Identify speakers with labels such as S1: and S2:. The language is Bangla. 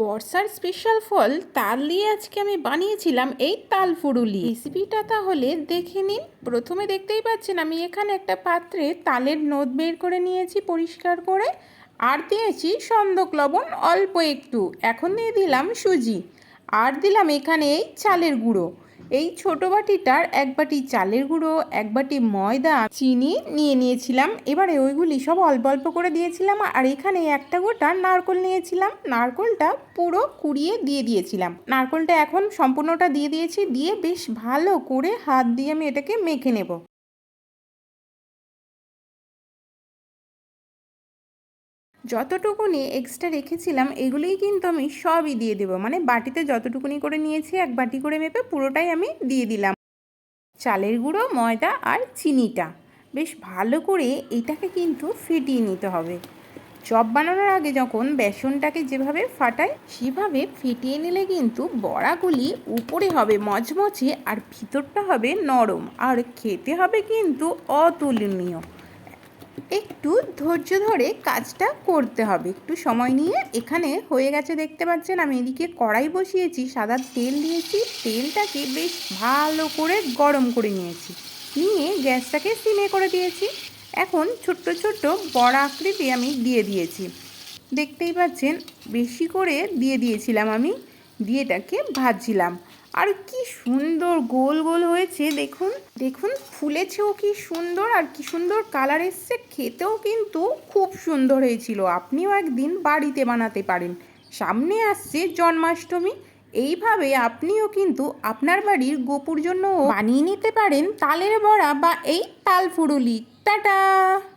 S1: বর্ষার স্পেশাল ফল তাল দিয়ে আজকে আমি বানিয়েছিলাম এই তাল ফুরুলি রেসিপিটা তাহলে দেখে নিন। প্রথমে দেখতেই পাচ্ছেন আমি এখানে একটা পাত্রে তালের নোদ বের করে নিয়েছি পরিষ্কার করে, আর দিয়েছি সন্দক লবণ অল্প একটু। এখন দিয়ে দিলাম সুজি। আর দিলাম এখানে এই চালের গুঁড়ো। এই ছোট বাটিটার এক বাটি চালের গুঁড়ো, এক বাটি ময়দা, চিনি নিয়ে নিয়েছিলাম। এবারে ওইগুলি সব অল্প অল্প করে দিয়েছিলাম আর এখানে একটা গোটা নারকোল নিয়েছিলাম। নারকোলটা পুরো কুড়িয়ে দিয়ে দিয়েছিলাম। নারকোলটা এখন সম্পূর্ণটা দিয়ে দিয়েছি। দিয়ে বেশ ভালো করে হাত দিয়ে আমি এটাকে মেখে নেব। যতটুকুনি এক্সট্রা রেখেছিলাম, এগুলোই কিন্তু আমি সবই দিয়ে দেবো। মানে বাটিতে যতটুকুনি করে নিয়েছি, এক বাটি করে মেপে পুরোটাই আমি দিয়ে দিলাম। চালের গুঁড়ো, ময়দা আর চিনিটা। বেশ ভালো করে এটাকে কিন্তু ফেটিয়ে নিতে হবে। চপ বানানোর আগে যখন বেসনটাকে যেভাবে ফাটায় সেভাবে ফেটিয়ে নিলে কিন্তু বড়াগুলি উপরে হবে মচমচে আর ভিতরটা হবে নরম। আর খেতে হবে কিন্তু অতুলনীয়। একটু ধৈর্য ধরে কাজটা করতে হবে। একটু সময় নিয়ে এখানে হয়ে গেছে দেখতে পাচ্ছেন আমি এদিকে কড়াই বসিয়েছি, সাদা তেল দিয়েছি, তেলটাকে বেশ ভালো করে গরম করে নিয়েছি। নিয়ে গ্যাসটাকে সিমে করে দিয়েছি। এখন ছোট্ট ছোট্ট বড় আকৃতি আমি দিয়ে দিয়েছি। দেখতেই পাচ্ছেন, বেশি করে দিয়ে দিয়েছিলাম আমি। দিয়ে এটাকে ভাজছিলাম। আর কি সুন্দর গোল গোল হয়েছে, দেখুন দেখুন, ফুলেছেও কি সুন্দর আর কি সুন্দর কালার এসছে, খেতেও কিন্তু খুব সুন্দর হয়েছিল। আপনিও একদিন বাড়িতে বানাতে পারেন। সামনে আসছে জন্মাষ্টমী, এইভাবে আপনিও কিন্তু আপনার বাড়ির গোপুর জন্য বানিয়ে নিতে পারেন তালের বড়া বা এই তাল ফুরুলি। টাটা!